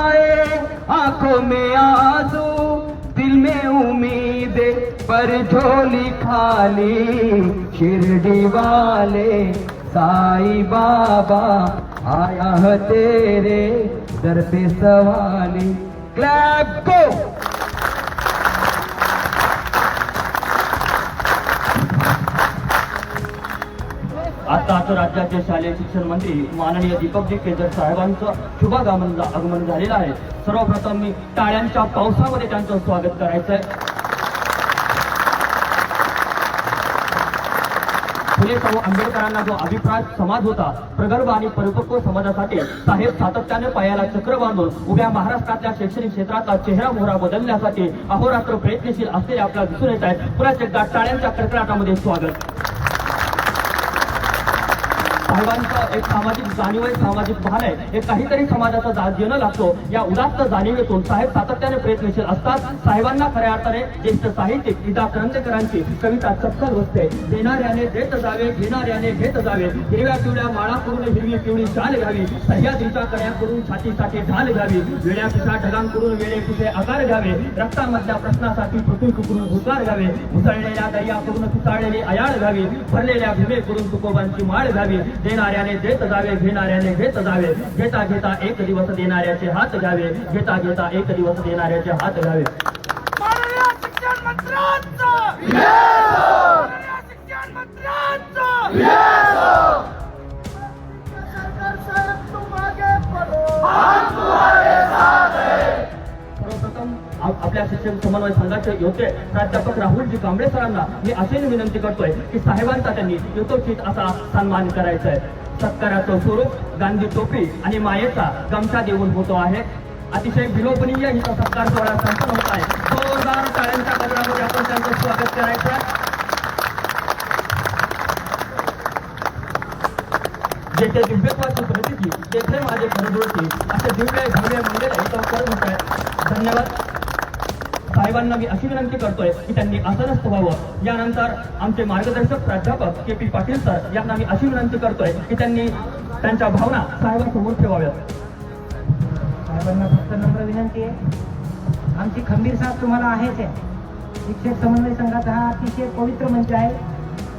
आए आंखों में आंसू दिल में उम्मीद पर झोली खाली शिरडी वाले साई बाबा आया तेरे दर पे सवाली। क्लैप को महाराष्ट्र राज्याचे शालेय शिक्षण मंत्री माननीय दीपकजी केजर साहेबांचं शुभागमन आगमन झालेलं आहे. सर्वप्रथम मी टाळ्यांच्या पावसामध्ये त्यांचं स्वागत करायचं आहे फुले शाहू आंबेडकरांना जो अभिप्राय समाज होता प्रगर्भ आणि परिपक्व समाजासाठी साहेब सातत्याने पायाला चक्र बांधून उभ्या महाराष्ट्रातल्या शैक्षणिक क्षेत्राचा चेहरा मोहरा बदलण्यासाठी अहोरात्र प्रयत्नशील असलेले आपल्याला दिसून येत आहेत. पुन्हा एकदा टाळ्यांच्या कडकडाटामध्ये स्वागत. साहेबांचं एक सामाजिक जाणीव आहे सामाजिक भान आहे. हे काहीतरी समाजाचा दास येणं लागतो. या उदात्त जाणीवेतून साहेब सातत्याने प्रयत्नशील असतात. साहेबांना खऱ्या अर्थाने ज्येष्ठ साहित्यिक इदा क्रांतकरांची कविता चक्कल बसते. देणाऱ्याने देत जावे घेणाऱ्याने घेत जावे. हिरव्या पिवळ्या माळा करून हिरवी पिवळी शाल घ्यावी. सह्याद्रीच्या कड्या करून छातीसाठी ढाल घ्यावी. वेड्या पिठा ढगांकडून वेळे कुठे आकार घ्यावे. रक्तामधल्या प्रश्नासाठी पृथ्वी कुकडून हुकार घ्यावे. मुसळलेल्या दर्याकडून पिसाळलेली अयाळ घ्यावी. भरलेल्या भीमेकडून तुकोबांची माळ घ्यावी. देणाऱ्याने देत जावे घेणाऱ्याने घेत जावे. घेता घेता एक दिवस देणाऱ्याचे हात घ्यावे. घेता घेता एक दिवस देणाऱ्याचे हात घ्यावे. माननीय शिक्षण मंत्र्यांचा! आपल्या शिक्षक समन्वय संघाचे होते प्राध्यापक राहुलजी कांबळे सरांना मी अशी विनंती करतोय की साहेबांचा त्यांनी यथोचित असा सन्मान करायचा आहे सत्काराचं स्वरूप गांधी टोपी आणि मायेचा गमछा देऊन होतो आहे. अतिशय विलोभनीय हिचा सत्कार सोहळा संपन्न होत आहे. जोरदार टाळ्यांच्या गजरामध्ये आपण त्यांचं स्वागत करायचं जेथे दिव्यत्वाची प्रतीची तेथे माझे खरदोडती असे दिव्य भव्य मंदिर इथं करून धन्यवाद. साहेबांना मी अशी विनंती करतोय की त्यांनी आसनस्थ व्हावं. यानंतर आमचे मार्गदर्शक प्राध्यापक के पी पाटील सर यांना मी अशी विनंती करतोय की त्यांनी त्यांच्या भावना साहेबांसमोर ठेवाव्यात. साहेबांना फक्त नम्र विनंती आहे. आमची खंबीर साथ तुम्हाला आहेच आहे. शिक्षक समन्वय संघाचा हा अतिशय पवित्र मंच आहे.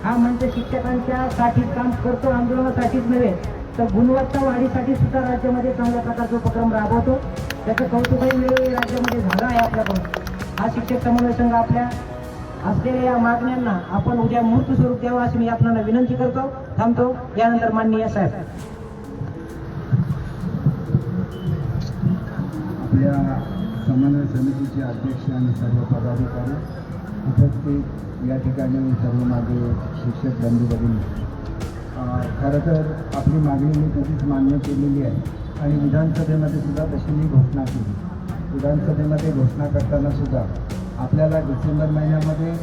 हा मंच शिक्षकांच्या साठी काम करतो आंदोलनासाठीच नव्हे तर गुणवत्ता वाढीसाठी सुद्धा राज्यामध्ये चांगल्या प्रकारचा उपक्रम राबवतो. त्याचं कौतुकही वेळोवेळी राज्यामध्ये झालं आहे आपल्याकडून. हा शिक्षक समन्वय संघ आपल्या असलेल्या या मागण्यांना आपण उद्या मूर्त स्वरूप द्यावं अशी मी आपल्याला विनंती करतो थांबतो. यानंतर माननीय साहेब. आपल्या समन्वय समितीचे अध्यक्ष आणि सर्व पदाधिकारी उपस्थित. या ठिकाणी सर्व माझे शिक्षक बंधू भगिनी खरं तर आपली मागणी मी कधीच मान्य केलेली आहे. आणि विधानसभेमध्ये सुद्धा तशी मी घोषणा केली. विधानसभेमध्ये घोषणा करताना सुद्धा आपल्याला डिसेंबर महिन्यामध्ये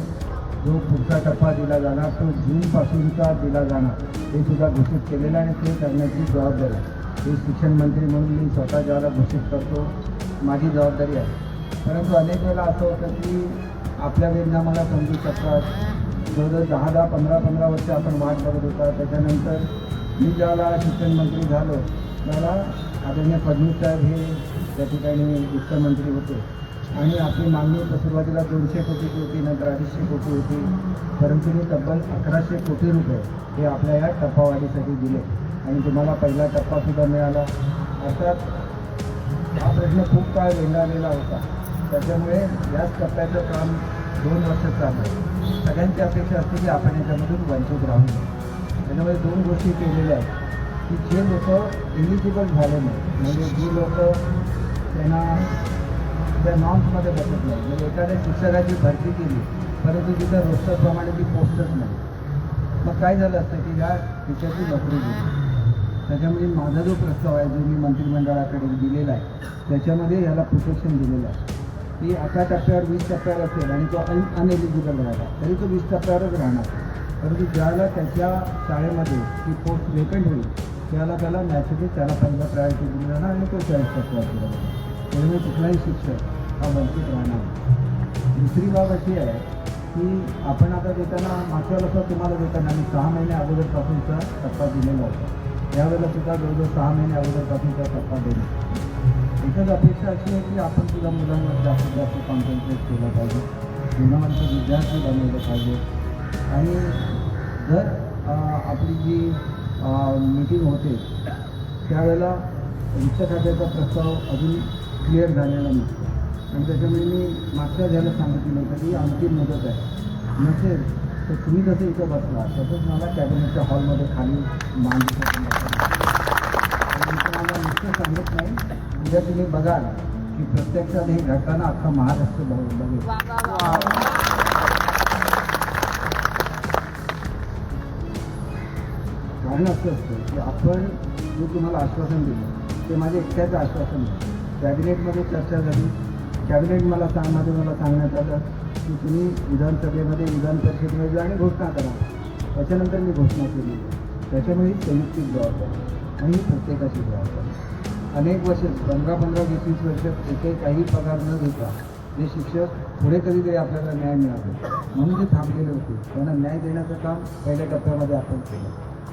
जो पुढचा टप्पा दिला जाणार तो जूनपासूनचा दिला जाणार हे सुद्धा घोषित केलेलं आणि ते करण्याची जबाबदारी आहे. हे शिक्षण मंत्री म्हणून मी स्वतः ज्याला घोषित करतो माझी जबाबदारी आहे. परंतु अनेक वेळेला असं होतं की आपल्या वेदना मला समजू शकतात. जवळजवळ दहा दहा पंधरा पंधरा वर्ष आपण वाट बघत होता. त्याच्यानंतर मी ज्याला शिक्षण मंत्री झालो त्याला आदरणीय फडणवीस साहेब हे त्या ठिकाणी वित्तमंत्री होते. आणि आपली मागणी सुरुवातीला दोनशे कोटीची होती नंतर अडीचशे कोटी होती. परंतु मी तब्बल अकराशे कोटी रुपये हे आपल्या या टप्पावाढीसाठी दिले. आणि तुम्हाला पहिला टप्पासुद्धा मिळाला. अर्थात हा प्रश्न खूप काळ रेंगाळलेला होता. त्याच्यामुळे याच टप्प्याचं काम दोन वर्ष चाललं आहे. सगळ्यांची अपेक्षा असते की आपण याच्यामधून वंचित राहू. नये त्याच्यामुळे दोन गोष्टी केलेल्या आहेत. की जे लोक एलिजिबल झाले नाही म्हणजे जी लोक त्यांना त्या नॉर्म्समध्ये बसत नाही. म्हणजे एखाद्या शिक्षकाची भरती केली परंतु तिथं रोस्टरप्रमाणे ती पोस्टच नाही. मग काय झालं असतं की या टीचरची नोकरी दिली त्याच्यामध्ये माझा जो प्रस्ताव आहे जो मी मंत्रिमंडळाकडे दिलेला आहे त्याच्यामध्ये याला प्रोटेक्शन दिलेलं आहे. की अकरा टप्प्यावर वीस टप्प्यावर असेल आणि तो अन अनएलिजिबल राहिला तरी तो वीस टप्प्यावरच राहणार. परंतु ज्याला त्याच्या शाळेमध्ये ती पोस्ट वेकंट होईल त्याला त्याला नॅचरली त्याला पहिला प्रायोरिटी दिली जाणार आणि तो चाळीस टप्प्यावर दिला जाणार. त्यामुळे कुठलाही शिक्षक हा वंचित राहणार दुसरी बाब अशी आहे की आपण आता देताना मागच्या वर्षात तुम्हाला देताना आम्ही सहा महिने अगोदरपासूनचा टप्पा दिलेला होता. यावेळेला सुद्धा जवळजवळ सहा महिने अगोदरपासूनचा टप्पा देणे एकच अपेक्षा अशी आहे की आपण सुद्धा मुलांवर जास्तीत जास्त कॉन्सन्ट्रेट केलं पाहिजे. गुणवंत विद्यार्थी बनवलं पाहिजे. आणि जर आपली जी मीटिंग होते त्यावेळेला वित्त खात्याचा प्रस्ताव अजून क्लिअर झालेला नसतो आणि त्याच्यामुळे मी मागच्या ज्याला सांगितलं होतं की अंतिम मुदत आहे. नसेल तर तुम्ही जसं इथं बसला तसंच मला कॅबिनेटच्या हॉलमध्ये खाली मांडू मी तुम्हाला नुसतं सांगत नाही. उद्या तुम्ही बघाल की प्रत्यक्षात हे घडताना अख्खा महाराष्ट्र बघ- बघेल. कारण असं असतं की आपण जे तुम्हाला आश्वासन दिलं ते माझे एकट्याचं आश्वासन नाही कॅबिनेटमध्ये चर्चा झाली. कॅबिनेट मला सांगण्यामध्ये मला सांगण्यात आलं की तुम्ही विधानसभेमध्ये विधान परिषदेमध्ये जा आणि घोषणा करा. त्याच्यानंतर मी घोषणा केली. त्याच्यामुळे संयुक्तिक जबाबदारी आणि प्रत्येकाची जबाबदारी अनेक वर्ष पंधरा पंधरा वीस वीस वर्ष एकही काही पगार न घेता जे शिक्षक पुढे कधीतरी आपल्याला न्याय मिळाला म्हणून ते थांबलेले होते. त्यांना न्याय देण्याचं काम पहिल्या टप्प्यामध्ये आपण केलं.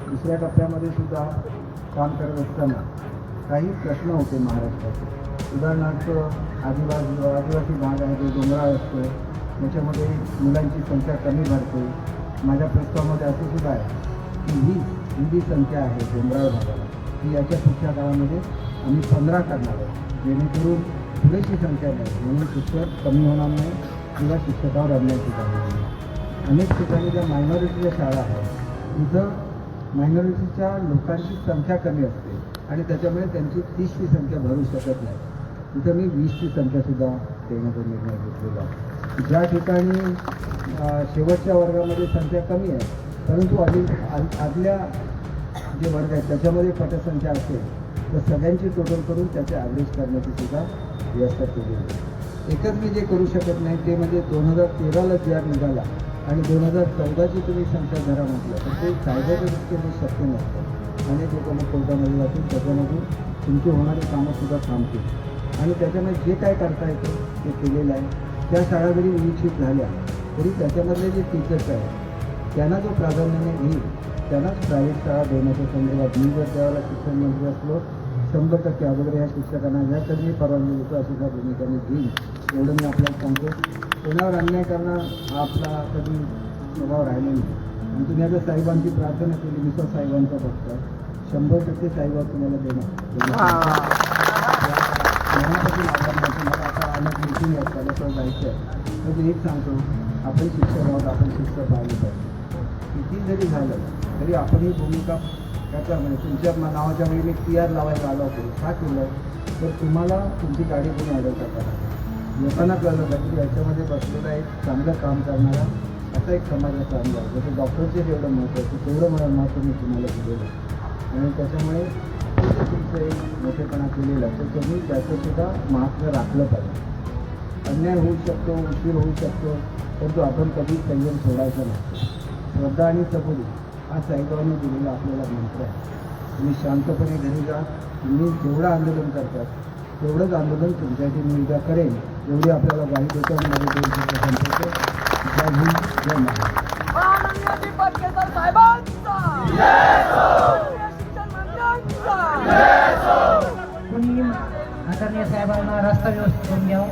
दुसऱ्या टप्प्यामध्ये सुद्धा काम करत असताना काही प्रश्न होते महाराष्ट्राचे. उदाहरणार्थ आदिवासी आदिवासी भाग आहे तो डोंगराळ असतो त्याच्यामध्ये मुलांची संख्या कमी भरते. माझ्या प्रस्तावामध्ये असं सुद्धा आहे की ही ही जी संख्या आहे डोंगराळ भागाला. ती याच्या पुढच्या काळामध्ये आम्ही पंधरा करणार आहोत. जेणेकरून पुरेशी संख्या नाही म्हणून शिक्षक कमी होणार नाही किंवा शिक्षकावर अन्यायची जाणार नाही. अनेक ठिकाणी ज्या मायनॉरिटीच्या शाळा आहेत तिथं मायनॉरिटीच्या लोकांची संख्या कमी असते आणि त्याच्यामुळे त्यांची तीसची संख्या भरू शकत नाही. तिथं मी वीसची संख्यासुद्धा देण्याचा निर्णय घेतलेला ज्या ठिकाणी शेवटच्या वर्गामध्ये संख्या कमी आहे परंतु आधी आदल्या जे वर्ग आहेत त्याच्यामध्ये पटसंख्या असेल तर सगळ्यांची टोटल करून त्याचे ॲव्हरेज करण्याची सुद्धा व्यवस्था केली आहे. एकच मी जे करू शकत नाही ते म्हणजे दोन हजार तेराला जी आर निघाला आणि दोन हजार चौदाची तुम्ही संख्या धरा म्हटलं तर ते कायद्याच्या शक्य नसतं. अनेक लोकांना कोर्टामध्ये जातील त्याच्यामधून तुमची होणारी कामंसुद्धा थांबतील. आणि त्याच्यामध्ये जे काय करता येतं ते केलेलं आहे. त्या शाळा जरी निश्चित झाल्या तरी त्याच्यामधले जे टीचर्स आहेत त्यांना जो प्राधान्याने घेईल त्यांनाच प्रायव्हेट शाळा देण्याच्या संदर्भात मी जर त्यावेळेला शिक्षण मंत्री असलो शंभर टक्के अगोदर या शिक्षकांना ह्या कधी परवानगी देतो अशी त्या भूमिकाने घेईल एवढं मी आपल्याला सांगतो. कोणावर अन्याय करणं हा आपला कधी स्वभाव राहिला नाही. आणि तुम्ही आता साहेबांची प्रार्थना केली मी तर साहेबांचा भक्त शंभर टक्के साहेबांना तुम्हाला देणार. मनापासून मला आता अनेक मिटिंग जायचं आहे तर मी एक सांगतो आपण शिक्षक आहोत आपण शिक्षक पाहिलं पाहिजे. किती जरी झालं तरी आपण ही भूमिका त्याचा म्हणजे तुमच्या नावाच्या वेळी मी टी आर लावायला आलो होतो. का केलं? तर तुम्हाला तुमची गाडी कोणी अडवता का? लोकांना कळलं पाहिजे की याच्यामध्ये बसलेला एक चांगलं काम करणारा असा एक समाजाचा काम म्हणजे जसं डॉक्टरचे जेवढं महत्त्व तेवढं मला महत्त्व मी तुम्हाला दिलेलं आणि त्याच्यामुळे तुमचं एक मोठेपणा केलेलं आहे तर तुम्ही त्याचंसुद्धा महत्त्व राखलं पाहिजे अन्याय होऊ शकतो उशीर होऊ शकतो परंतु आपण कधी संयम सोडायचा नाही श्रद्धा आणि सबुरी हा! साईबाबांनी दिलेला आपल्याला मंत्र आहे तुम्ही शांतपणे घरी जा तुम्ही जेवढं आंदोलन करतात तेवढंच आंदोलन तुमच्यासाठी मी उद्या करेन एवढी आपल्याला ग्वाही देतो आणि जय हिंद जय कोणी आदरणीय साहेबांना रस्ता व्यवस्थित करून घ्यावं.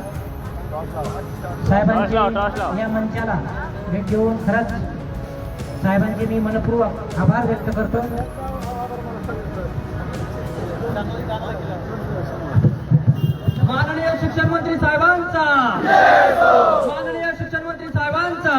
साहेबांच्या या मंचाला भेट देऊन खरंच साहेबांचे मी मनपूर्वक आभार व्यक्त करतो. माननीय शिक्षण मंत्री साहेबांचा. माननीय शिक्षण मंत्री साहेबांचा.